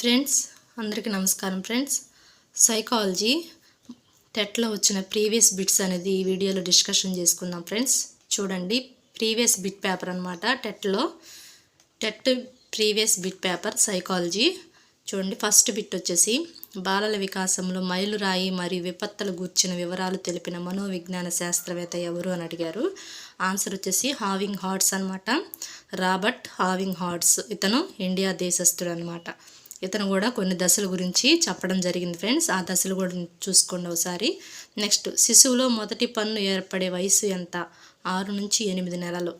Friends అందరికీ నమస్కారం friends. Psychology టెట్లో వచ్చిన ప్రీవియస్ బిట్స్ అనేది ఈ వీడియోలో డిస్కషన్ చేసుకుందాం ఫ్రెండ్స్. చూడండి ప్రీవియస్ బిట్ పేపర్ అనమాట టెట్లో. TET previous bit paper psychology. చూడండి ఫస్ట్ బిట్ వచ్చేసి బాలల వికాసంలో మైలురాయి మరియు విపత్తులు గూర్చిన వివరాలు తెలిపిన మనోవిజ్ఞాన శాస్త్రవేత్త ఎవరు అని అడిగారు. ఆన్సర్ వచ్చేసి హావింగ్ హార్ట్స్ అనమాట రాబర్ట్ హావింగ్ హార్ట్స్ ఇతను ఇండియా దేశస్థుడు అనమాట ఇతను కూడా కొన్ని దశల గురించి చెప్పడం జరిగింది ఫ్రెండ్స్. ఆ దశలు కూడా చూసుకోండి ఒకసారి. నెక్స్ట్ శిశువులో మొదటి పన్ను ఏర్పడే వయసు ఎంత? ఆరు నుంచి ఎనిమిది నెలలు.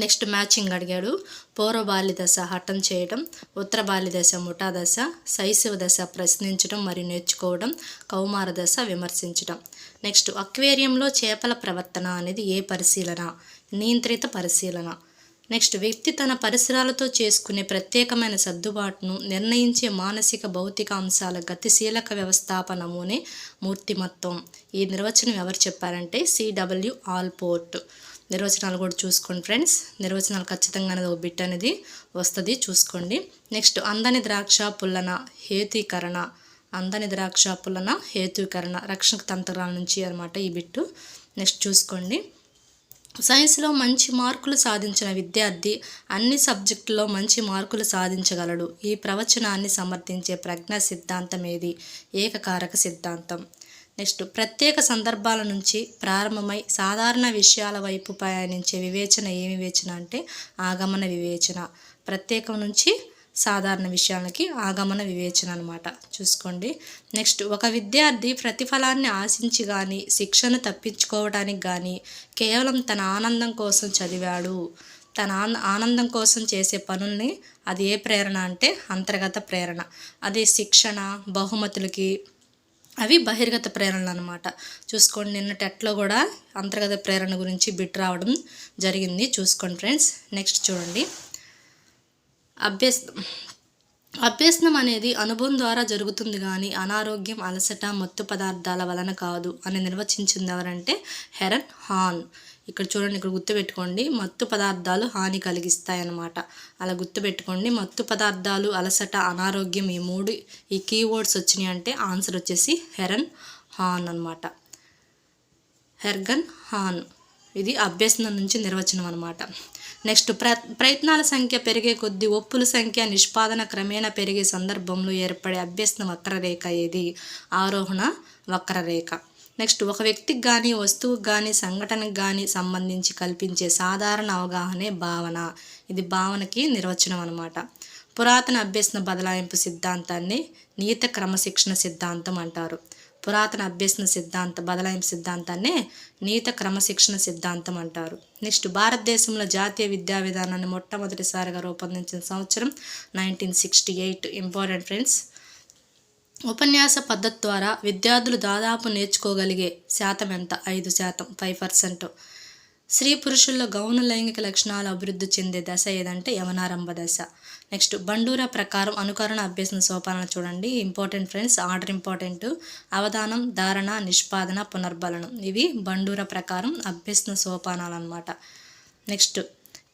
నెక్స్ట్ మ్యాచింగ్ అడిగాడు. పూర్వ బాల్య దశ హఠం చేయడం ఉత్తర బాల్య దశ ముఠా దశ శైశవ దశ ప్రశ్నించడం మరియు నేర్చుకోవడం. కౌమార దశ విమర్శించడం నెక్స్ట్ అక్వేరియంలో చేపల ప్రవర్తన అనేది ఏ పరిశీలన? నియంత్రిత పరిశీలన. నెక్స్ట్ వ్యక్తి తన పరిసరాలతో చేసుకునే ప్రత్యేకమైన సర్దుబాటును నిర్ణయించే మానసిక భౌతిక అంశాల గతిశీలక వ్యవస్థాపనమునే మూర్తిమత్వం. ఈ నిర్వచనం ఎవరు చెప్పారంటే సిడబ్ల్యూ ఆల్పోర్ట్. నిర్వచనాలు కూడా చూసుకోండి ఫ్రెండ్స్. నిర్వచనాలు ఖచ్చితంగా అనేది ఒక బిట్ అనేది వస్తుంది చూసుకోండి. నెక్స్ట్ అందని ద్రాక్ష పుల్లన హేతీకరణ. అందని ద్రాక్ష పుల్లన హేతీకరణ. రక్షణ తంత్రాల నుంచి అనమాట ఈ బిట్టు. నెక్స్ట్ చూసుకోండి. సైన్స్లో మంచి మార్కులు సాధించిన విద్యార్థి అన్ని సబ్జెక్టుల్లో మంచి మార్కులు సాధించగలడు. ఈ ప్రవచనాన్ని సమర్థించే ప్రజ్ఞా సిద్ధాంతం ఏది ఏకకారక సిద్ధాంతం. నెక్స్ట్ ప్రత్యేక సందర్భాల నుంచి ప్రారంభమై సాధారణ విషయాల వైపు ప్రయాణించే వివేచన ఏ వివేచన అంటే ఆగమన వివేచన. ప్రత్యేకం నుంచి సాధారణ విషయాలకి ఆగమన వివేచన అనమాట చూసుకోండి. నెక్స్ట్ ఒక విద్యార్థి ప్రతిఫలాన్ని ఆశించి కానీ శిక్షను తప్పించుకోవడానికి కానీ కేవలం తన ఆనందం కోసం చదివాడు. తన ఆనందం కోసం చేసే పనుల్ని అది ఏ ప్రేరణ అంటే అంతర్గత ప్రేరణ. అదే శిక్షణ బహుమతులకి అవి బహిర్గత ప్రేరణలు అనమాట చూసుకోండి నిన్న టెట్లో కూడా అంతర్గత ప్రేరణ గురించి బిట్ రావడం జరిగింది. చూసుకోండి ఫ్రెండ్స్. నెక్స్ట్ చూడండి. అభ్యస్తం అభ్యసనం అనేది అనుభవం ద్వారా జరుగుతుంది కానీ అనారోగ్యం అలసట మత్తు పదార్థాల వలన కాదు అని నిర్వచించింది ఎవరంటే హెరన్ హాన్. ఇక్కడ చూడండి ఇక్కడ గుర్తుపెట్టుకోండి మత్తు పదార్థాలు హాని కలిగిస్తాయన్నమాట. అలా గుర్తుపెట్టుకోండి మత్తు పదార్థాలు అలసట అనారోగ్యం ఈ మూడు ఈ కీవర్డ్స్ వచ్చినాయి అంటే ఆన్సర్ వచ్చేసి హెరన్ హాన్ అనమాట హెర్గన్ హాన్. ఇది అభ్యసనం నుంచి నిర్వచనం అనమాట నెక్స్ట్ ప్ర ప్రయత్నాల సంఖ్య పెరిగే కొద్దీ ఒప్పుల సంఖ్య నిష్పాదన క్రమేణా పెరిగే సందర్భంలో ఏర్పడే అభ్యసన వక్రరేఖ ఏది? ఆరోహణ వక్రరేఖ. నెక్స్ట్ ఒక వ్యక్తికి కానీ వస్తువుకి కానీ సంఘటనకు కానీ సంబంధించి కల్పించే సాధారణ అవగాహనే భావన. ఇది భావనకి నిర్వచనం అనమాట పురాతన అభ్యసన బదలాయింపు సిద్ధాంతాన్ని నీత క్రమశిక్షణ సిద్ధాంతం అంటారు. పురాతన అభ్యసన సిద్ధాంత బదలాయింపు సిద్ధాంతాన్నే నీత క్రమశిక్షణ సిద్ధాంతం అంటారు. నెక్స్ట్ భారతదేశంలో జాతీయ విద్యా విధానాన్ని మొట్టమొదటిసారిగా రూపొందించిన సంవత్సరం nineteen sixty eight. Important friends ఉపన్యాస పద్ధతి ద్వారా విద్యార్థులు దాదాపు నేర్చుకోగలిగే శాతం ఎంత? ఐదు శాతం ఫైవ్ పర్సెంట్. స్త్రీ పురుషుల్లో గౌణ లైంగిక లక్షణాలు అభివృద్ధి చెందే దశ ఏదంటే యవనారంభ దశ. నెక్స్ట్ బండూరా ప్రకారం అనుకరణ అభ్యసన సోపానాలు చూడండి. Important friends order important. అవధానం ధారణ నిష్పాదన పునర్బలనం. ఇవి బండూరా ప్రకారం అభ్యసన సోపానాలు అనమాట నెక్స్ట్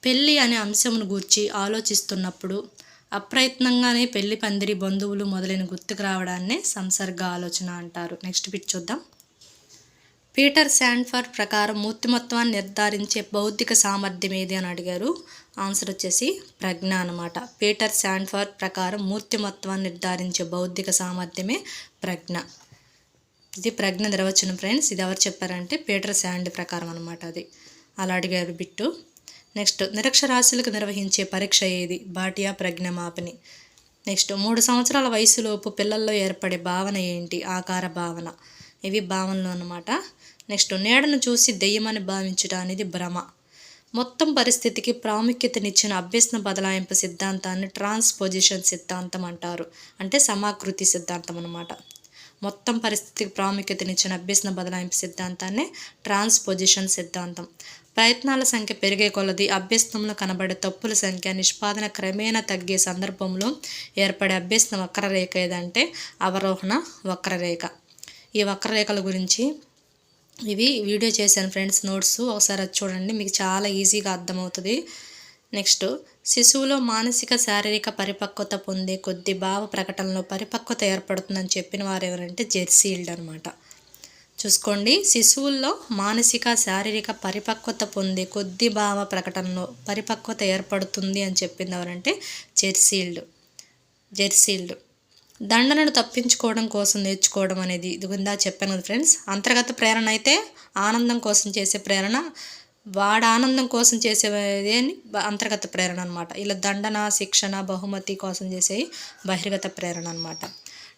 పెళ్ళి అనే అంశమును గూర్చి ఆలోచిస్తున్నప్పుడు అప్రయత్నంగానే పెళ్ళి పందిరి బంధువులు మొదలైన గుర్తుకు రావడాన్నే సంసర్గ ఆలోచన అంటారు. నెక్స్ట్ పిట్ చూద్దాం పీటర్ శాండ్ఫర్ ప్రకారం మూర్తిమత్వాన్ని నిర్ధారించే బౌద్ధిక సామర్థ్యం ఏది అని అడిగారు? ఆన్సర్ వచ్చేసి ప్రజ్ఞ అనమాట పీటర్ శాండ్ఫర్ ప్రకారం మూర్తిమత్వాన్ని నిర్ధారించే బౌద్ధిక సామర్థ్యమే ప్రజ్ఞ. ఇది ప్రజ్ఞ నిర్వచనం ఫ్రెండ్స్. ఇది ఎవరు చెప్పారంటే పీటర్ శాండ్ ప్రకారం అనమాట అది. అలా అడిగారు బిట్టు. నెక్స్ట్ నిరక్షరాస్యులకు నిర్వహించే పరీక్ష ఏది? బాటియా ప్రజ్ఞమాపని నెక్స్ట్ మూడు సంవత్సరాల వయసులోపు పిల్లల్లో ఏర్పడే భావన ఏంటి? ఆకార భావన. ఇవి భావనలు అనమాట నెక్స్ట్ నీడను చూసి దెయ్యమని భావించడం అనేది భ్రమ. మొత్తం పరిస్థితికి ప్రాముఖ్యతనిచ్చిన అభ్యసన బదలాయింపు సిద్ధాంతాన్ని ట్రాన్స్పోజిషన్ సిద్ధాంతం అంటారు. అంటే సమాకృతి సిద్ధాంతం అనమాట మొత్తం పరిస్థితికి ప్రాముఖ్యతనిచ్చిన అభ్యసన బదలాయింపు సిద్ధాంతాన్ని ట్రాన్స్పోజిషన్ సిద్ధాంతం. ప్రయత్నాల సంఖ్య పెరిగే కొలది అభ్యసనంలో కనబడే తప్పుల సంఖ్య నిష్పాదన క్రమేణా తగ్గే సందర్భంలో ఏర్పడే అభ్యసన వక్రరేఖ ఏదంటే అవరోహణ వక్రరేఖ. ఈ వక్రరేఖల గురించి ఇవి వీడియో చేశాను ఫ్రెండ్స్ నోట్స్. ఒకసారి అది చూడండి మీకు చాలా ఈజీగా అర్థమవుతుంది. నెక్స్ట్ శిశువులో మానసిక శారీరక పరిపక్వత పొందే కొద్ది భావ ప్రకటనలో పరిపక్వత ఏర్పడుతుందని చెప్పిన వారు ఎవరంటే జెర్సీల్డ్ అనమాట చూసుకోండి శిశువుల్లో మానసిక శారీరక పరిపక్వత పొందే కొద్ది భావ ప్రకటనలో పరిపక్వత ఏర్పడుతుంది అని చెప్పింది ఎవరంటే జెర్సీల్డ్ జెర్సీల్డ్ దండనను తప్పించుకోవడం కోసం నేర్చుకోవడం అనేది ఇది ఉందా చెప్పాను కదా ఫ్రెండ్స్. అంతర్గత ప్రేరణ అయితే ఆనందం కోసం చేసే ప్రేరణ వాడు ఆనందం కోసం చేసేది అని అంతర్గత ప్రేరణ అనమాట ఇలా దండన శిక్షణ బహుమతి కోసం చేసే బహిర్గత ప్రేరణ అనమాట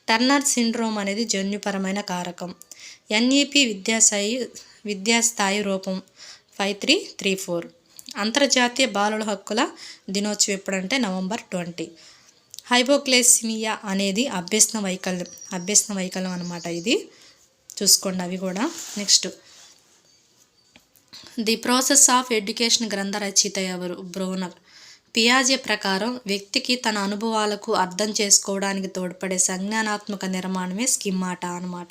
టర్నర్ సిండ్రోమ్ అనేది జన్యుపరమైన కారకం. ఎన్ఈపి విద్యాస్థాయి విద్యాస్థాయి రూపం ఫైవ్ త్రీ త్రీ ఫోర్. అంతర్జాతీయ బాలుల హక్కుల దినోత్సవం ఎప్పుడంటే నవంబర్ ట్వంటీ. హైపోక్లేసిమియా అనేది అభ్యసన వైకల్యం అభ్యసన వైకల్యం అనమాట ఇది. చూసుకోండి అవి కూడా. Next. The process of education గ్రంథ రచయిత ఎవరు? బ్రోనర్. పియాజే ప్రకారం వ్యక్తికి తన అనుభవాలకు అర్థం చేసుకోవడానికి తోడ్పడే సంజ్ఞానాత్మక నిర్మాణమే స్కిమాటా అన్నమాట.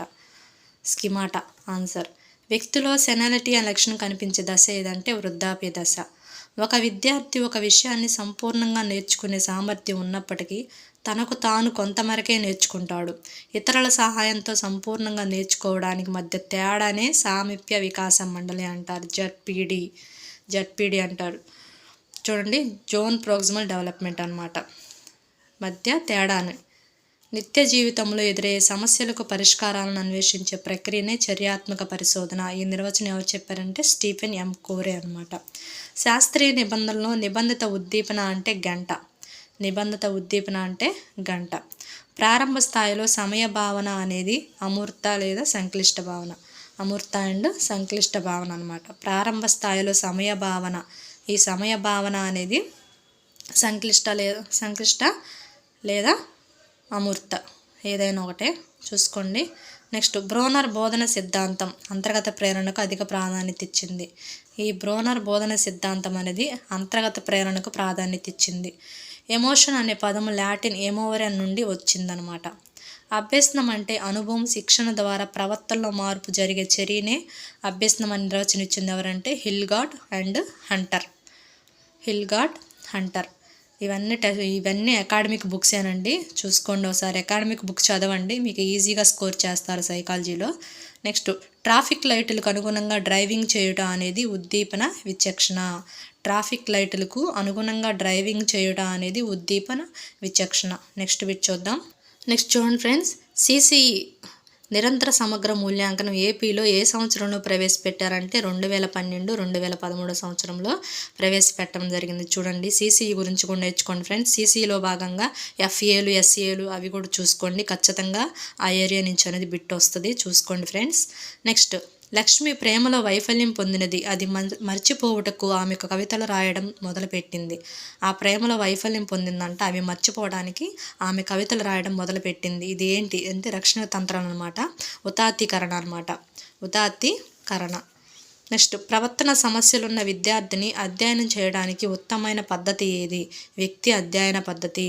Schemata answer. వ్యక్తిలో సెనాలిటీ అనే లక్షణం కనిపించే దశ ఏదంటే వృద్ధాప్య దశ. ఒక విద్యార్థి ఒక విషయాన్ని సంపూర్ణంగా నేర్చుకునే సామర్థ్యం ఉన్నప్పటికీ తనకు తాను కొంతమేరకే నేర్చుకుంటాడు. ఇతరుల సహాయంతో సంపూర్ణంగా నేర్చుకోవడానికి మధ్య తేడానే సామీప్య వికాసం మండలి అంటారు. జడ్పీడి జడ్పీడి అంటారు. చూడండి జోన్ ప్రోక్సిమల్ డెవలప్మెంట్ అన్నమాట. మధ్య తేడానే. నిత్య జీవితంలో ఎదురయ్యే సమస్యలకు పరిష్కారాలను అన్వేషించే ప్రక్రియనే చర్యాత్మక పరిశోధన. ఈ నిర్వచనం ఎవరు చెప్పారంటే స్టీఫెన్ ఎం కోరే అనమాట శాస్త్రీయ నిబంధనలో నిబంధిత ఉద్దీపన అంటే గంట. నిబంధిత ఉద్దీపన అంటే గంట. ప్రారంభ స్థాయిలో సమయ భావన అనేది అమూర్త లేదా సంక్లిష్ట భావన. అమూర్త అండ్ సంక్లిష్ట భావన అనమాట ప్రారంభ స్థాయిలో సమయ భావన. ఈ సమయ భావన అనేది సంక్లిష్ట లేదా సంక్లిష్ట లేదా అమూర్త. ఏదైనా ఒకటే. చూసుకోండి. నెక్స్ట్ బ్రోనర్ బోధన సిద్ధాంతం. అంతర్గత ప్రేరణకు అధిక ప్రాధాన్యత ఇచ్చింది. ఈ బ్రోనర్ బోధన సిద్ధాంతం అనేది అంతర్గత ప్రేరణకు ప్రాధాన్యత ఇచ్చింది. ఎమోషన్ అనే పదం లాటిన్ ఎమోవరన్ నుండి వచ్చిందనమాట. అభ్యసనం అంటే అనుభవం శిక్షణ ద్వారా ప్రవర్తనలో మార్పు జరిగే చర్యనే అభ్యసనం అని నిర్వచనం ఎవరంటే Hilgard and Hunter. Hilgard Hunter. ఇవన్నీ ట ఇవన్నీ అకాడమిక్ బుక్స్ ఏనండి. చూసుకోండి ఒకసారి. అకాడమిక్ బుక్ చదవండి. మీకు ఈజీగా స్కోర్ చేస్తారు సైకాలజీలో నెక్స్ట్ ట్రాఫిక్ లైట్లకు అనుగుణంగా డ్రైవింగ్ చేయుట అనేది ఉద్దీపన విచక్షణ. ట్రాఫిక్ లైట్లకు అనుగుణంగా డ్రైవింగ్ చేయుట అనేది ఉద్దీపన విచక్షణ. నెక్స్ట్ విచ్ చూద్దాం. నెక్స్ట్ చూడండి ఫ్రెండ్స్ సిసిఈ నిరంతర సమగ్ర మూల్యాంకనం ఏపీలో ఏ సంవత్సరంలో ప్రవేశపెట్టారంటే రెండు వేల పన్నెండు రెండు వేల పదమూడు సంవత్సరంలో ప్రవేశపెట్టడం జరిగింది. చూడండి సీసీఈ గురించి కూడా నేర్చుకోండి ఫ్రెండ్స్. సీసీఈలో భాగంగా ఎఫ్ఏలు ఎస్ఏలు అవి కూడా చూసుకోండి. ఖచ్చితంగా ఆ ఏరియా నుంచి అనేది బిట్ వస్తుంది. చూసుకోండి ఫ్రెండ్స్. నెక్స్ట్ లక్ష్మి ప్రేమలో వైఫల్యం పొందినది. అది మర్చిపోవుటకు ఆమె కవితలు రాయడం మొదలుపెట్టింది. ఆ ప్రేమలో వైఫల్యం పొందిందంట. అవి మర్చిపోవడానికి ఆమె కవితలు రాయడం మొదలుపెట్టింది. ఇది ఏంటి అంటే రక్షణ తంత్రం అనమాట ఉతాత్తీకరణ అనమాట ఉతాత్తీకరణ నెక్స్ట్ ప్రవర్తన సమస్యలున్న విద్యార్థిని అధ్యయనం చేయడానికి ఉత్తమమైన పద్ధతి ఏది? వ్యక్తి అధ్యయన పద్ధతి.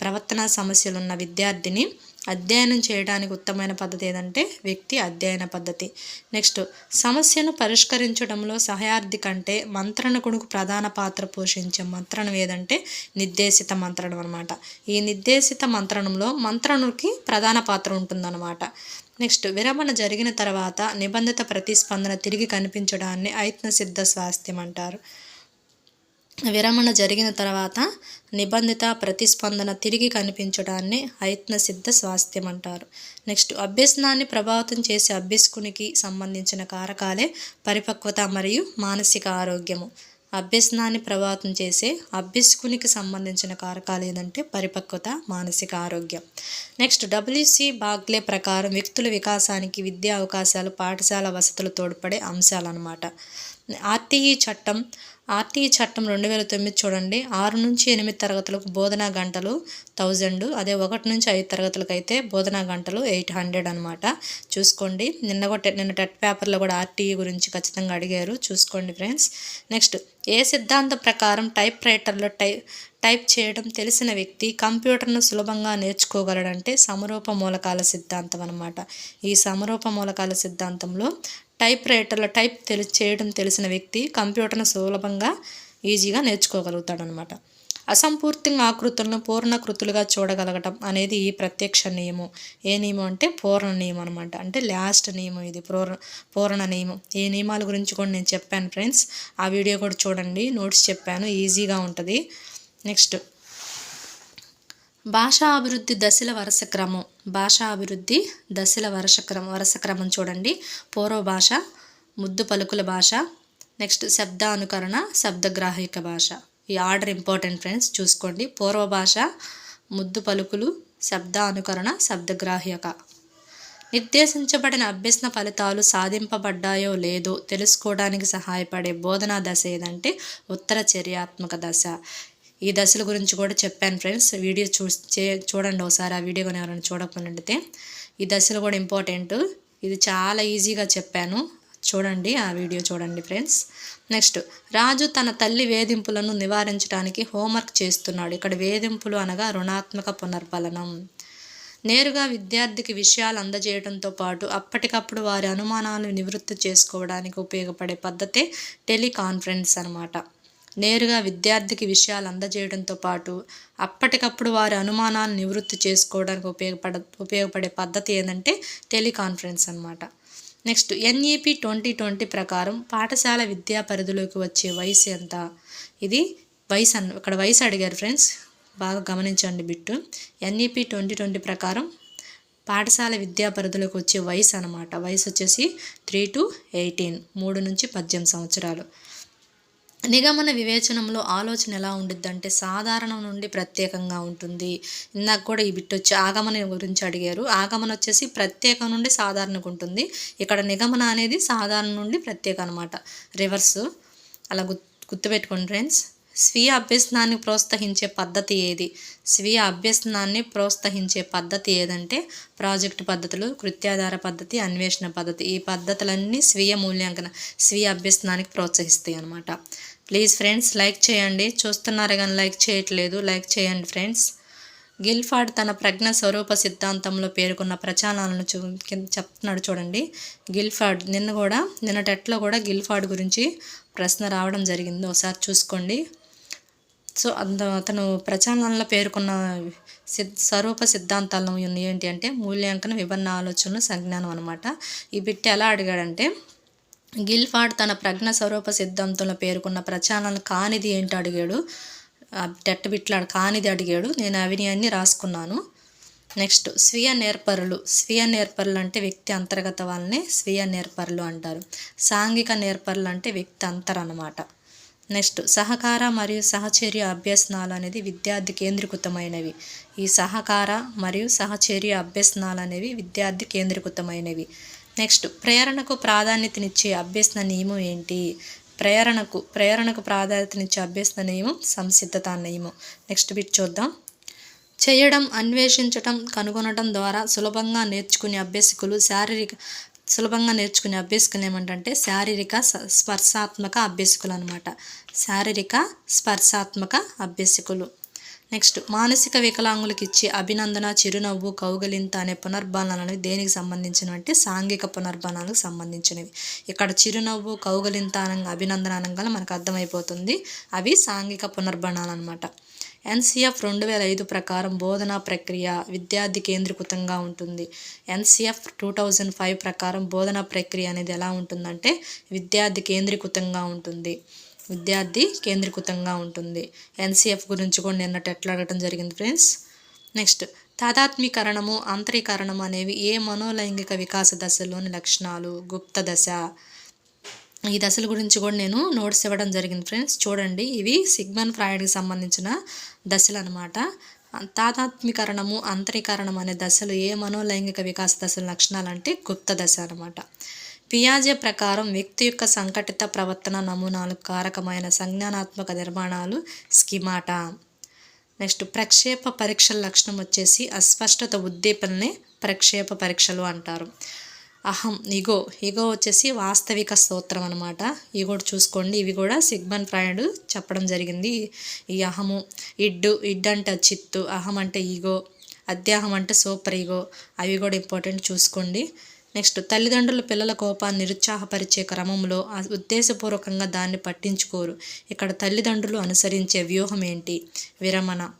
ప్రవర్తన సమస్యలున్న విద్యార్థిని అధ్యయనం చేయడానికి ఉత్తమమైన పద్ధతి ఏదంటే వ్యక్తి అధ్యయన పద్ధతి. నెక్స్ట్ సమస్యను పరిష్కరించడంలో సహాయార్థి కంటే మంత్రణకుడుకు ప్రధాన పాత్ర పోషించే మంత్రణం ఏదంటే నిర్దేశిత మంత్రణం అనమాట ఈ నిర్దేశిత మంత్రణంలో మంత్రణుకి ప్రధాన పాత్ర ఉంటుందన్నమాట. నెక్స్ట్ విరమణ జరిగిన తర్వాత నిబంధిత ప్రతిస్పందన తిరిగి కనిపించడాన్ని ఐత్న సిద్ధ స్వాస్థ్యం అంటారు. విరమణ జరిగిన తర్వాత నిబంధిత ప్రతిస్పందన తిరిగి కనిపించడాన్ని ఐత్న సిద్ధ స్వాస్థ్యం అంటారు నెక్స్ట్ అభ్యసనాన్ని ప్రభావితం చేసే అభ్యసకునికి సంబంధించిన కారకాలే పరిపక్వత మరియు మానసిక ఆరోగ్యము. అభ్యసనాన్ని ప్రభావితం చేసే అభ్యసకునికి సంబంధించిన కారకాలు ఏదంటే పరిపక్వత మానసిక ఆరోగ్యం. నెక్స్ట్ డబ్ల్యూసి బాగ్లే ప్రకారం వ్యక్తుల వికాసానికి విద్యా అవకాశాలు పాఠశాల వసతులు తోడ్పడే అంశాలన్నమాట. ఆర్టీఈ చట్టం ఆర్టీఈ చట్టం రెండు వేల తొమ్మిది చూడండి. ఆరు నుంచి ఎనిమిది తరగతులకు బోధనా గంటలు థౌజండ్ అదే ఒకటి నుంచి ఐదు తరగతులకు అయితే బోధనా గంటలు ఎయిట్ హండ్రెడ్ అనమాట చూసుకోండి. నిన్న కూడా నిన్న టెట్ పేపర్లో కూడా ఆర్టీఈ గురించి ఖచ్చితంగా అడిగారు. చూసుకోండి ఫ్రెండ్స్. నెక్స్ట్ ఏ సిద్ధాంతం ప్రకారం టైప్ రైటర్లో టై టైప్ చేయడం తెలిసిన వ్యక్తి కంప్యూటర్ను సులభంగా నేర్చుకోగలడంటే సమరూప మూలకాల సిద్ధాంతం అనమాట ఈ సమరూప మూలకాల సిద్ధాంతంలో టైప్ రైటర్లో టైప్ తెలి చేయడం తెలిసిన వ్యక్తి కంప్యూటర్ను సులభంగా ఈజీగా నేర్చుకోగలుగుతాడనమాట అసంపూర్తిగా ఆకృతులను పూర్ణకృతులుగా చూడగలగటం అనేది ఈ ప్రత్యక్ష నియమం. ఏ నియమం అంటే పూర్ణ నియమం అనమాట అంటే లాస్ట్ నియమం ఇది. పూర్ణ పూర్ణ నియమం. ఈ నియమాల గురించి కూడా నేను చెప్పాను ఫ్రెండ్స్. ఆ వీడియో కూడా చూడండి. నోట్స్ చెప్పాను. ఈజీగా ఉంటుంది. నెక్స్ట్ భాషా అభివృద్ధి దశల వరుస క్రమం. భాషా అభివృద్ధి దశల వరుస క్రమం వరుస క్రమం చూడండి. పూర్వ భాష ముద్దు పలుకుల భాష నెక్స్ట్ శబ్దానుకరణ శబ్దగ్రాహిక భాష. ఈ ఆర్డర్ ఇంపార్టెంట్ ఫ్రెండ్స్ చూసుకోండి. పూర్వ భాష ముద్దు పలుకులు శబ్దానుకరణ శబ్దగ్రాహ్యక నిర్దేశించబడిన అభ్యసన ఫలితాలు సాధింపబడ్డాయో లేదో తెలుసుకోవడానికి సహాయపడే బోధనా దశ ఏదంటే ఉత్తర చర్యాత్మక దశ. ఈ దశల గురించి కూడా చెప్పాను ఫ్రెండ్స్. వీడియో చూ చూడండి ఒకసారి. ఆ వీడియో కానీ ఎవరైనా చూడకపోయినట్టయితే ఈ దశలు కూడా ఇంపార్టెంట్. ఇది చాలా ఈజీగా చెప్పాను. చూడండి ఆ వీడియో చూడండి ఫ్రెండ్స్. నెక్స్ట్ రాజు తన తల్లి వేధింపులను నివారించడానికి హోంవర్క్ చేస్తున్నాడు. ఇక్కడ వేధింపులు అనగా రుణాత్మక పునర్బలనం. నేరుగా విద్యార్థికి విషయాలు అందజేయడంతో పాటు అప్పటికప్పుడు వారి అనుమానాలు నివృత్తి చేసుకోవడానికి ఉపయోగపడే పద్ధతే టెలికాన్ఫరెన్స్ అనమాట నేరుగా విద్యార్థికి విషయాలు అందజేయడంతో పాటు అప్పటికప్పుడు వారి అనుమానాన్ని నివృత్తి చేసుకోవడానికి ఉపయోగపడ ఉపయోగపడే పద్ధతి ఏంటంటే టెలికాన్ఫరెన్స్ అనమాట నెక్స్ట్ ఎన్ఈపి ట్వంటీ ట్వంటీ ప్రకారం పాఠశాల విద్యా పరిధిలోకి వచ్చే వయసు ఎంత? ఇది వయసు అన్న ఇక్కడ వయసు అడిగారు ఫ్రెండ్స్ బాగా గమనించండి బిట్టు. ఎన్ఈపి ట్వంటీ ట్వంటీ ప్రకారం పాఠశాల విద్యా పరిధిలోకి వచ్చే వయసు అనమాట వయసు వచ్చేసి త్రీ టు ఎయిటీన్ మూడు నుంచి పద్దెనిమిది సంవత్సరాలు. నిగమన వివేచనంలో ఆలోచన ఎలా ఉండిద్ది అంటే సాధారణం నుండి ప్రత్యేకంగా ఉంటుంది. ఇందాక కూడా ఈ బిట్ వచ్చి ఆగమన గురించి అడిగారు. ఆగమన వచ్చేసి ప్రత్యేకం నుండి సాధారణకు ఉంటుంది. ఇక్కడ నిగమన అనేది సాధారణ నుండి ప్రత్యేక అనమాట రివర్స్. అలా గుర్తు గుర్తుపెట్టుకోండి ఫ్రెండ్స్. స్వీయ అభ్యసనాన్ని ప్రోత్సహించే పద్ధతి ఏది? స్వీయ అభ్యసనాన్ని ప్రోత్సహించే పద్ధతి ఏదంటే ప్రాజెక్టు పద్ధతులు కృత్యాధార పద్ధతి అన్వేషణ పద్ధతి. ఈ పద్ధతులన్నీ స్వీయ మూల్యాంకన స్వీయ అభ్యసనానికి ప్రోత్సహిస్తాయి అనమాట ప్లీజ్ ఫ్రెండ్స్ లైక్ చేయండి. చూస్తున్నారు కానీ లైక్ చేయట్లేదు. లైక్ చేయండి ఫ్రెండ్స్ గిల్ఫాడ్ తన ప్రజ్ఞ స్వరూప సిద్ధాంతంలో పేర్కొన్న ప్రచారాలను చూ కింద చెప్తున్నాడు చూడండి. గిల్ఫాడ్ నిన్న కూడా నిన్నటెట్లో కూడా గిల్ఫాడ్ గురించి ప్రశ్న రావడం జరిగింది. ఒకసారి చూసుకోండి. సో అంత అతను ప్రచారాలలో పేర్కొన్న సిద్ స్వరూప సిద్ధాంతాలు ఏంటి అంటే మూల్యాంకన విభిన్న ఆలోచనలు సంజ్ఞానం అనమాట ఈ బిట్ ఎలా అడిగాడంటే గిల్ఫాడ్ తన ప్రజ్ఞ స్వరూప సిద్ధాంతంలో పేర్కొన్న ప్రచారాలను కానిది ఏంటి అడిగాడు. టెట్టబిట్లాడు కానిది అడిగాడు. నేను అవినయాన్ని రాసుకున్నాను. నెక్స్ట్ స్వీయ నేర్పరులు. స్వీయ నేర్పరులు అంటే వ్యక్తి అంతర్గత వాళ్ళని స్వీయ నేర్పరులు అంటారు. సాంఘిక నేర్పరులు అంటే వ్యక్తి అంతర్ అనమాట నెక్స్ట్ సహకార మరియు సహచర్య అభ్యసనాలు అనేది విద్యార్థి కేంద్రీకృతమైనవి. ఈ సహకార మరియు సహచర్య అభ్యసనాలు అనేవి విద్యార్థి కేంద్రీకృతమైనవి. నెక్స్ట్ ప్రేరణకు ప్రాధాన్యతనిచ్చే అభ్యసన నియమం ఏంటి? ప్రేరణకు ప్రేరణకు ప్రాధాన్యతనిచ్చే అభ్యసన నియమం సంసిద్ధత నియమం. నెక్స్ట్ బిట్ చూద్దాం. చేయడం అన్వేషించటం కనుగొనడం ద్వారా సులభంగా నేర్చుకునే అభ్యసకులు శారీరక సులభంగా నేర్చుకునే అభ్యసకులు ఏమంటే శారీరక స్పర్శాత్మక అభ్యసకులు అనమాట శారీరక స్పర్శాత్మక అభ్యసకులు. నెక్స్ట్ మానసిక వికలాంగులకు ఇచ్చే అభినందన చిరునవ్వు కౌగలింత అనే పునర్బలనాలు దేనికి సంబంధించినవి సాంఘిక పునర్బలనాలకు సంబంధించినవి. ఇక్కడ చిరునవ్వు కౌగలింత అనంగా అభినందన అనగా మనకు అర్థమైపోతుంది. అవి సాంఘిక పునర్బలనాలు అనమాట ఎన్సిఎఫ్ రెండు వేల ఐదు ప్రకారం బోధనా ప్రక్రియ విద్యార్థి కేంద్రీకృతంగా ఉంటుంది. ఎన్సిఎఫ్ టూ థౌజండ్ ఫైవ్ ప్రకారం బోధనా ప్రక్రియ అనేది ఎలా ఉంటుందంటే విద్యార్థి కేంద్రీకృతంగా ఉంటుంది. విద్యార్థి కేంద్రీకృతంగా ఉంటుంది. ఎన్సిఎఫ్ గురించి కూడా నిన్నటి ఎట్లా అడగటం జరిగింది ఫ్రెండ్స్. నెక్స్ట్ తాదాత్మీకరణము అంతరీకరణం అనేవి ఏ మనోలైంగిక వికాస దశలోని లక్షణాలు? గుప్త దశ. ఈ దశల గురించి కూడా నేను నోట్స్ ఇవ్వడం జరిగింది ఫ్రెండ్స్. చూడండి ఇవి సిగ్మన్ ఫ్రాయిడ్కి సంబంధించిన దశలు అనమాట తాదాత్మీకరణము అంతరీకరణం అనే దశలు ఏ మనోలైంగిక వికాస దశల లక్షణాలు అంటే గుప్త దశ అనమాట పియాజే ప్రకారం వ్యక్తి యొక్క సంఘటిత ప్రవర్తన నమూనాలు కారకమైన సంజ్ఞానాత్మక నిర్మాణాలు స్కిమాటా. నెక్స్ట్ ప్రక్షేప పరీక్షల లక్షణం వచ్చేసి అస్పష్టత ఉద్దీపనని ప్రక్షేప పరీక్షలు అంటారు. అహం ఇగో ఇగో వచ్చేసి వాస్తవిక స్తోత్రం అనమాట ఇవి కూడా చూసుకోండి. ఇవి కూడా సిగ్మన్ ఫ్రాయిడ్ చెప్పడం జరిగింది. ఈ అహము ఇడ్డు ఇడ్ అంటే చిత్తు అహం అంటే ఈగో అధ్యాహం అంటే సూపర్ ఈగో అవి కూడా ఇంపార్టెంట్ చూసుకోండి. నెక్స్ట్ తల్లిదండ్రులు పిల్లల కోపాన్ని నిరుత్సాహపరిచే క్రమంలో ఉద్దేశపూర్వకంగా దాన్ని పట్టించుకోరు. ఇక్కడ తల్లిదండ్రులు అనుసరించే వ్యూహం ఏంటి? విరమణ.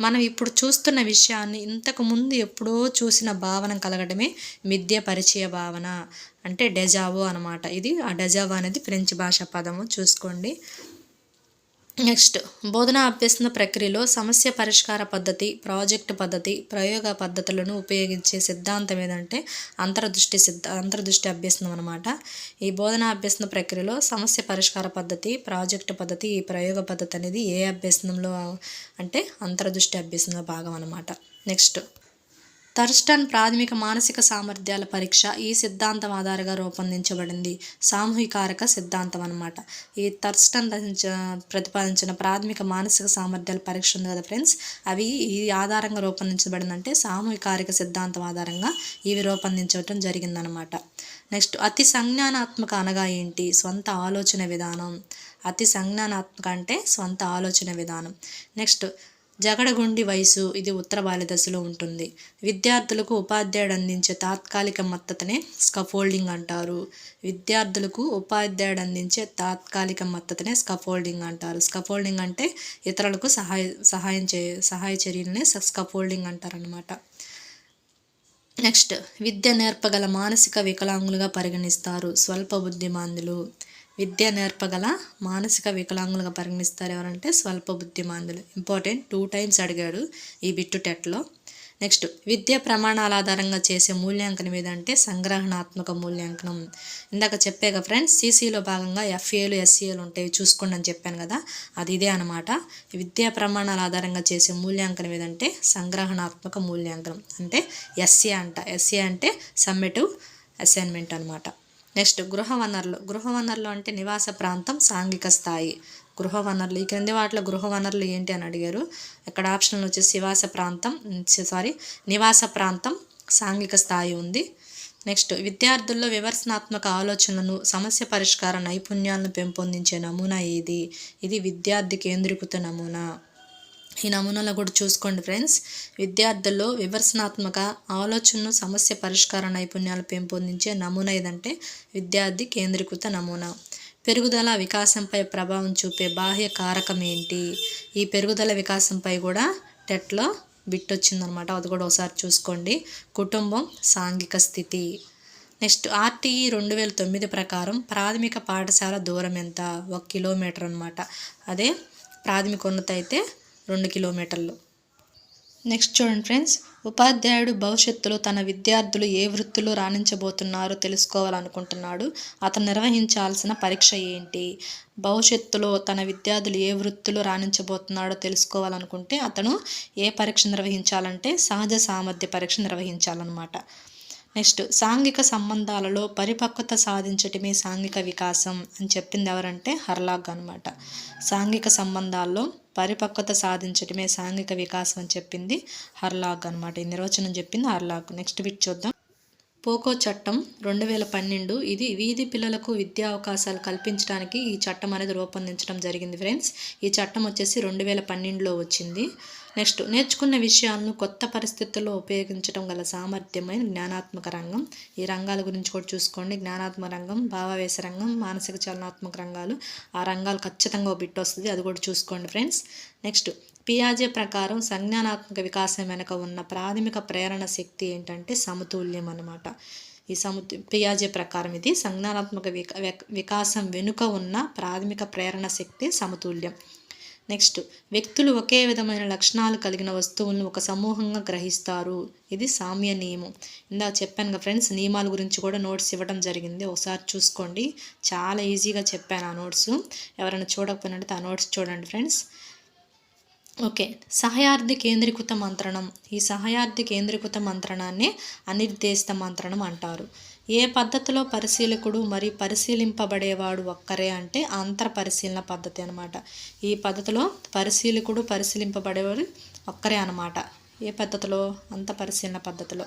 మనం ఇప్పుడు చూస్తున్న విషయాన్ని ఇంతకు ముందు ఎప్పుడో చూసిన భావన కలగడమే మిథ్య పరిచయ భావన. అంటే డెజావో అనమాట. ఇది ఆ డెజావో అనేది ఫ్రెంచ్ భాష పదము. చూసుకోండి. నెక్స్ట్ బోధనా అభ్యసన ప్రక్రియలో సమస్య పరిష్కార పద్ధతి ప్రాజెక్ట్ పద్ధతి ప్రయోగ పద్ధతులను ఉపయోగించే సిద్ధాంతం ఏదంటే అంతర్దృష్టి సిద్ధ అంతర్దృష్టి అభ్యసనం అనమాట ఈ బోధనా అభ్యసన ప్రక్రియలో సమస్య పరిష్కార పద్ధతి ప్రాజెక్ట్ పద్ధతి ఈ ప్రయోగ పద్ధతి అనేది ఏ అభ్యసనంలో అంటే అంతర్దృష్టి అభ్యసనంలో భాగం అనమాట నెక్స్ట్ థర్స్టన్ ప్రాథమిక మానసిక సామర్థ్యాల పరీక్ష ఈ సిద్ధాంతం ఆధారంగా రూపొందించబడింది. సామూహికారక సిద్ధాంతం అనమాట ఈ థర్స్టన్ రచించ ప్రతిపాదించిన ప్రాథమిక మానసిక సామర్థ్యాల పరీక్ష ఉంది కదా ఫ్రెండ్స్? అవి ఈ ఆధారంగా రూపొందించబడిందంటే సామూహికారిక సిద్ధాంతం ఆధారంగా ఇవి రూపొందించడం జరిగిందనమాట నెక్స్ట్ అతి సంజ్ఞానాత్మక అనగా ఏంటి? స్వంత ఆలోచన విధానం. అతి సంజ్ఞానాత్మక అంటే స్వంత ఆలోచన విధానం. నెక్స్ట్ జగడగొండి వయసు ఇది ఉత్తర బాల్య దశలో ఉంటుంది. విద్యార్థులకు ఉపాధ్యాయుడు అందించే తాత్కాలిక మద్దతునే స్కఫోల్డింగ్ అంటారు. విద్యార్థులకు ఉపాధ్యాయుడు అందించే తాత్కాలిక మద్దతునే స్కఫోల్డింగ్ అంటారు. స్కఫోల్డింగ్ అంటే ఇతరులకు సహాయ సహాయం చే సహాయ చర్యలనే స్కఫోల్డింగ్ అంటారనమాట నెక్స్ట్ విద్య నేర్పగల మానసిక వికలాంగులుగా పరిగణిస్తారు. స్వల్ప బుద్ధిమాందులు విద్య నేర్పగల మానసిక వికలాంగులుగా పరిగణిస్తారు ఎవరంటే స్వల్ప బుద్ధిమాందులు ఇంపార్టెంట్ టూ టైమ్స్ అడిగాడు ఈ బిట్టు టెట్లో. నెక్స్ట్ విద్య ప్రమాణాల ఆధారంగా చేసే మూల్యాంకనం ఏదంటే సంగ్రహణాత్మక మూల్యాంకనం. ఇందాక చెప్పాక ఫ్రెండ్స్ సీసీలో భాగంగా ఎఫ్ఏలు ఎస్సీఏలు ఉంటాయి చూసుకోండి అని చెప్పాను కదా అది ఇదే అనమాట విద్యా ప్రమాణాల ఆధారంగా చేసే మూల్యాంకనం ఏదంటే సంగ్రహణాత్మక మూల్యాంకనం. అంటే ఎస్సీ అంట ఎస్సీ అంటే సమ్మెటివ్ అసైన్మెంట్ అనమాట నెక్స్ట్ గృహ వనరులు గృహ వనరులు అంటే నివాస ప్రాంతం సాంఘిక స్థాయి. గృహ వనరులు ఈ క్రింది వాటిలో గృహ వనరులు ఏంటి అని అడిగారు. ఇక్కడ ఆప్షన్లు వచ్చేసి నివాస ప్రాంతం సారీ నివాస ప్రాంతం సాంఘిక స్థాయి ఉంది. నెక్స్ట్ విద్యార్థుల్లో విమర్శనాత్మక ఆలోచనలను సమస్య పరిష్కార నైపుణ్యాలను పెంపొందించే నమూనా ఏది? ఇది విద్యార్థి కేంద్రీకృత నమూనా. ఈ నమూనాలో కూడా చూసుకోండి ఫ్రెండ్స్. విద్యార్థుల్లో విమర్శనాత్మక ఆలోచనను సమస్య పరిష్కార నైపుణ్యాలు పెంపొందించే నమూనా ఏదంటే విద్యార్థి కేంద్రీకృత నమూనా. పెరుగుదల వికాసంపై ప్రభావం చూపే బాహ్య కారకం ఏంటి? ఈ పెరుగుదల వికాసంపై కూడా టెట్లో బిట్ వచ్చిందనమాట. అది కూడా ఒకసారి చూసుకోండి. కుటుంబం సాంఘిక స్థితి. నెక్స్ట్ ఆర్టీఈ రెండు వేల తొమ్మిది ప్రకారం ప్రాథమిక పాఠశాల దూరం ఎంత? ఒక కిలోమీటర్ అనమాట. అదే ప్రాథమిక ఉన్నత అయితే రెండు కిలోమీటర్లు. నెక్స్ట్ చూడండి ఫ్రెండ్స్ ఉపాధ్యాయుడు భవిష్యత్తులో తన విద్యార్థులు ఏ వృత్తిలో రాణించబోతున్నారో తెలుసుకోవాలనుకుంటున్నాడు. అతను నిర్వహించాల్సిన పరీక్ష ఏంటి? భవిష్యత్తులో తన విద్యార్థులు ఏ వృత్తిలో రాణించబోతున్నాడో తెలుసుకోవాలనుకుంటే అతను ఏ పరీక్ష నిర్వహించాలంటే సహజ సామర్థ్య పరీక్ష నిర్వహించాలన్నమాట. నెక్స్ట్ సాంఘిక సంబంధాలలో పరిపక్వత సాధించటమే సాంఘిక వికాసం అని చెప్పింది ఎవరంటే హర్లాగ్ అనమాట సాంఘిక సంబంధాల్లో పరిపక్వత సాధించటమే సాంఘిక వికాసం అని చెప్పింది హర్లాగ్ అనమాట ఈ నిర్వచనం చెప్పింది హర్లాగ్ నెక్స్ట్ బిట్ చూద్దాం. పోకో చట్టం రెండు వేల పన్నెండు ఇది వీధి పిల్లలకు విద్యా అవకాశాలు కల్పించడానికి ఈ చట్టం అనేది రూపొందించడం జరిగింది ఫ్రెండ్స్. ఈ చట్టం వచ్చేసి రెండు వేల పన్నెండులో వచ్చింది. నెక్స్ట్ నేర్చుకున్న విషయాలను కొత్త పరిస్థితుల్లో ఉపయోగించడం గల సామర్థ్యమైన జ్ఞానాత్మక రంగం. ఈ రంగాల గురించి కూడా చూసుకోండి. జ్ఞానాత్మక రంగం భావావేశ రంగం మానసిక చలనాత్మక రంగాలు. ఆ రంగాలు ఖచ్చితంగా బిట్ వస్తుంది. అది కూడా చూసుకోండి ఫ్రెండ్స్. నెక్స్ట్ పియాజే ప్రకారం సంజ్ఞానాత్మక వికాసం వెనుక ఉన్న ప్రాథమిక ప్రేరణ శక్తి ఏంటంటే సమతుల్యం అనమాట ఈ సముతు పియాజే ప్రకారం ఇది. సంజ్ఞానాత్మక విక వికాసం వెనుక ఉన్న ప్రాథమిక ప్రేరణ శక్తి సమతుల్యం. నెక్స్ట్ వ్యక్తులు ఒకే విధమైన లక్షణాలు కలిగిన వస్తువులను ఒక సమూహంగా గ్రహిస్తారు. ఇది సామ్య నియమం. ఇందా చెప్పాను కదా ఫ్రెండ్స్ నియమాల గురించి కూడా నోట్స్ ఇవ్వడం జరిగింది. ఒకసారి చూసుకోండి. చాలా ఈజీగా చెప్పాను ఆ నోట్స్. ఎవరైనా చూడకపోయినట్టు ఆ నోట్స్ చూడండి ఫ్రెండ్స్. ఓకే సహయార్థి కేంద్రీకృత మంత్రణం. ఈ సహయార్థి కేంద్రీకృత మంత్రణాన్ని అనిర్దేశిత మంత్రణం అంటారు. ఏ పద్ధతిలో పరిశీలకుడు మరియు పరిశీలింపబడేవాడు ఒక్కరే అంటే అంతర పరిశీలన పద్ధతి అనమాట ఈ పద్ధతిలో పరిశీలకుడు పరిశీలింపబడేవాడు ఒక్కరే అనమాట ఏ పద్ధతిలో? అంత పరిశీలన పద్ధతిలో.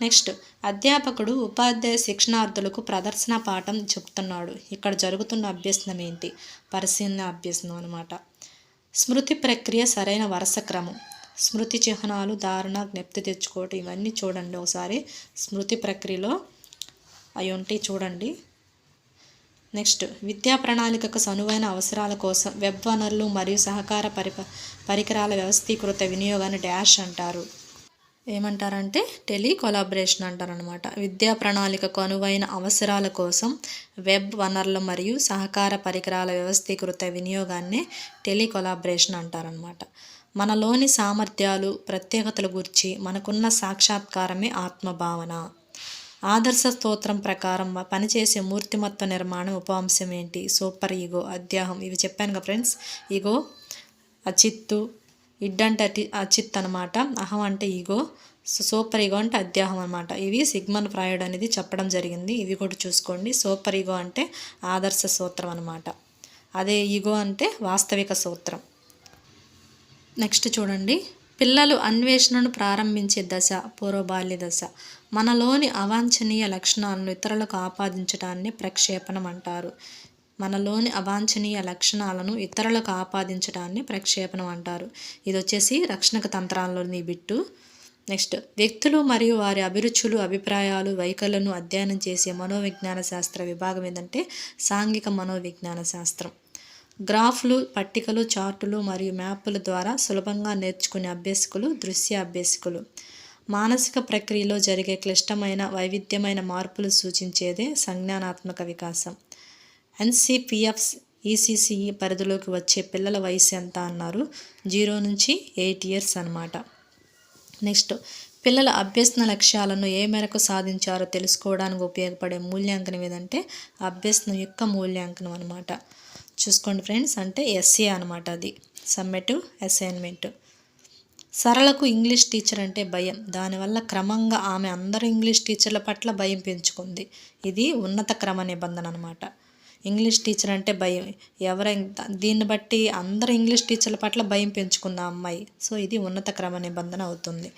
నెక్స్ట్ అధ్యాపకుడు ఉపాధ్యాయ శిక్షణార్థులకు ప్రదర్శన పాఠం చెప్తున్నాడు ఇక్కడ జరుగుతున్న అభ్యసనం ఏంటి? పరిశీలన అభ్యసనం అనమాట స్మృతి ప్రక్రియ సరైన వరుస క్రమం. స్మృతి చిహ్నాలు ధారణ జ్ఞప్తి తెచ్చుకోవటం ఇవన్నీ చూడండి ఒకసారి. స్మృతి ప్రక్రియలో అవి ఉంటాయి చూడండి. నెక్స్ట్ విద్యా ప్రణాళికకు సనువైన అవసరాల కోసం వెబ్ వనరులు మరియు సహకార పరిప పరికరాల వ్యవస్థీకృత వినియోగాన్ని డాష్ అంటారు. ఏమంటారంటే టెలి కొలాబరేషన్ అంటారనమాట విద్యా ప్రణాళికకు అనువైన అవసరాల కోసం వెబ్ వనరులు మరియు సహకార పరికరాల వ్యవస్థీకృత వినియోగాన్ని టెలి కొలాబరేషన్ అంటారనమాట మనలోని సామర్థ్యాలు ప్రత్యేకతల గురించి మనకున్న సాక్షాత్కారమే ఆత్మభావన. ఆదర్శ స్తోత్రం ప్రకారం పనిచేసే మూర్తిమత్వ నిర్మాణం ఉపవంశం ఏంటి? సూపర్ ఈగో అధ్యాహం. ఇవి చెప్పాను కదా ఫ్రెండ్స్. ఈగో అచిత్తు ఇడ్ అంటే అటి అచిత్ అనమాట అహం అంటే ఈగో. సూపర్ ఈగో అంటే అధ్యాహం అనమాట ఇవి సిగ్మన్ ఫ్రాయిడ్ అనేది చెప్పడం జరిగింది. ఇవి కూడా చూసుకోండి. సూపర్ ఈగో అంటే ఆదర్శ సూత్రం అనమాట అదే ఈగో అంటే వాస్తవిక సూత్రం నెక్స్ట్ చూడండి. పిల్లలు అన్వేషణను ప్రారంభించే దశ పూర్వబాల్య దశ. మనలోని అవాంఛనీయ లక్షణాలను ఇతరులకు ఆపాదించడాన్ని ప్రక్షేపణం అంటారు మనలోని అవాంఛనీయ లక్షణాలను ఇతరులకు ఆపాదించడాన్ని ప్రక్షేపణం అంటారు ఇది వచ్చేసి రక్షణక తంత్రాల్లోని బిట్టు. నెక్స్ట్ వ్యక్తులు మరియు వారి అభిరుచులు అభిప్రాయాలు వైఖరులను అధ్యయనం చేసే మనోవిజ్ఞాన శాస్త్ర విభాగం ఏంటంటే సాంఘిక మనోవిజ్ఞాన శాస్త్రం. గ్రాఫ్లు పట్టికలు చార్టులు మరియు మ్యాపుల ద్వారా సులభంగా నేర్చుకునే అభ్యసకులు దృశ్య అభ్యసకులు. మానసిక ప్రక్రియలో జరిగే క్లిష్టమైన వైవిధ్యమైన మార్పులు సూచించేదే సంజ్ఞానాత్మక వికాసం. ఎన్సిపిఎఫ్ ఈసీసీఈ పరిధిలోకి వచ్చే పిల్లల వయసు ఎంత అన్నారు? జీరో నుంచి ఎయిట్ ఇయర్స్ అనమాట నెక్స్ట్ పిల్లల అభ్యసన లక్ష్యాలను ఏ మేరకు సాధించారో తెలుసుకోవడానికి ఉపయోగపడే మూల్యాంకనం ఏదంటే అభ్యసనం యొక్క మూల్యాంకనం అనమాట చూసుకోండి ఫ్రెండ్స్ అంటే ఎస్ఏ అనమాట అది. Summative assignment. సరళకు ఇంగ్లీష్ టీచర్ అంటే భయం. దానివల్ల క్రమంగా ఆమె అందరు ఇంగ్లీష్ టీచర్ల పట్ల భయం పెంచుకుంది. ఇది ఉన్నత క్రమ నిబంధన అనమాట ఇంగ్లీష్ టీచర్ అంటే భయం. ఎవరై దీన్ని బట్టి అందరు ఇంగ్లీష్ టీచర్ల పట్ల భయం పెంచుకుంది ఆ అమ్మాయి. సో ఇది ఉన్నత క్రమ నిబంధన అవుతుంది.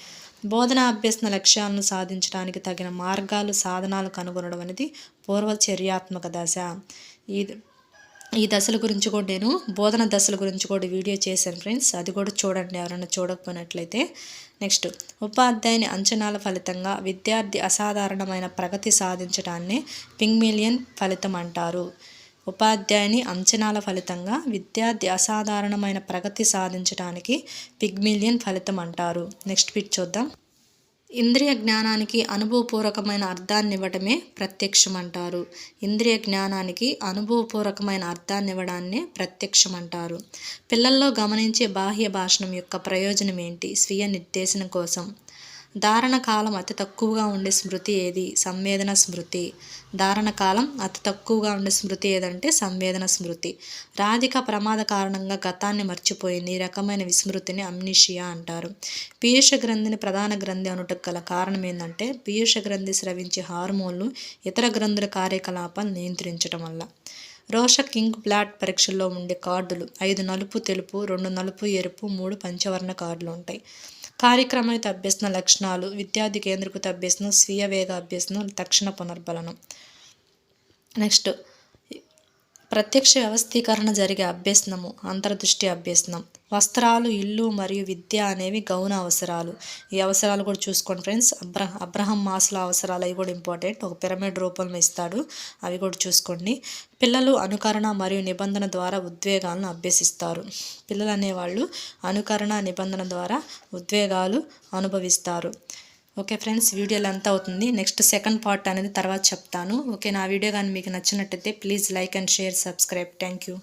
బోధన అభ్యసన లక్ష్యాలను సాధించడానికి తగిన మార్గాలు సాధనాలు కనుగొనడం అనేది పూర్వ చర్యాత్మక దశ. ఇది ఈ దశల గురించి కూడా నేను బోధన దశల గురించి కూడా వీడియో చేశాను ఫ్రెండ్స్. అది కూడా చూడండి ఎవరైనా చూడకపోయినట్లయితే. నెక్స్ట్ ఉపాధ్యాయుని అంచనాల ఫలితంగా విద్యార్థి అసాధారణమైన ప్రగతి సాధించడాన్ని పింగ్మిలియన్ ఫలితం అంటారు. ఉపాధ్యాయుని అంచనాల ఫలితంగా విద్యార్థి అసాధారణమైన ప్రగతి సాధించడానికి పిగ్మిలియన్ ఫలితం అంటారు. నెక్స్ట్ పిట్ చూద్దాం. ఇంద్రియ జ్ఞానానికి అనుభవపూర్వకమైన అర్థాన్ని ఇవ్వటమే ప్రత్యక్షం అంటారు ఇంద్రియ జ్ఞానానికి అనుభవపూర్వకమైన అర్థాన్ని ఇవ్వడాన్ని ప్రత్యక్షం అంటారు పిల్లల్లో గమనించే బాహ్య భాషణం యొక్క ప్రయోజనం ఏంటి స్వీయ నిర్దేశనం కోసం. ధారణ కాలం అతి తక్కువగా ఉండే స్మృతి ఏది? సంవేదన స్మృతి. ధారణ కాలం అతి తక్కువగా ఉండే స్మృతి ఏదంటే సంవేదన స్మృతి. రాధిక ప్రమాద కారణంగా గతాన్ని మర్చిపోయింది. ఈ రకమైన విస్మృతిని అమ్నిషియా అంటారు. పీయూష గ్రంథిని ప్రధాన గ్రంథి అనుటకు గల కారణం ఏంటంటే పీయూష గ్రంథి స్రవించే హార్మోన్లు ఇతర గ్రంథుల కార్యకలాపాలు నియంత్రించడం వల్ల. రోష కింగ్ బ్లాట్ పరీక్షల్లో ఉండే కార్డులు ఐదు నలుపు తెలుపు రెండు నలుపు ఎరుపు మూడు పంచవర్ణ కార్డులు ఉంటాయి. కార్యక్రమానికి అభ్యసన లక్షణాలు విద్యార్థి కేంద్రకు అభ్యసనం స్వీయ వేగ అభ్యసనం తక్షణ పునర్బలనం. నెక్స్ట్ ప్రత్యక్ష వ్యవస్థీకరణ జరిగే అభ్యసనము అంతర్దృష్టి అభ్యసనం. వస్త్రాలు ఇల్లు మరియు విద్య అనేవి గౌన అవసరాలు. ఈ అవసరాలు కూడా చూసుకోండి ఫ్రెండ్స్. అబ్రహ అబ్రహం మాసుల అవసరాలు అవి కూడా ఇంపార్టెంట్. ఒక పిరమిడ్ రూపంలో ఇస్తాడు. అవి కూడా చూసుకోండి. పిల్లలు అనుకరణ మరియు నిబంధన ద్వారా ఉద్వేగాలను అభ్యసిస్తారు. పిల్లలు అనేవాళ్ళు అనుకరణ నిబంధన ద్వారా ఉద్వేగాలు అనుభవిస్తారు. ఓకే ఫ్రెండ్స్ వీడియో ఎంత అవుతుంది. నెక్స్ట్ సెకండ్ పార్ట్ అనేది తర్వాత చెప్తాను. ఓకే నా వీడియో కానీ మీకు నచ్చినట్టయితే please like and share subscribe. Thank you.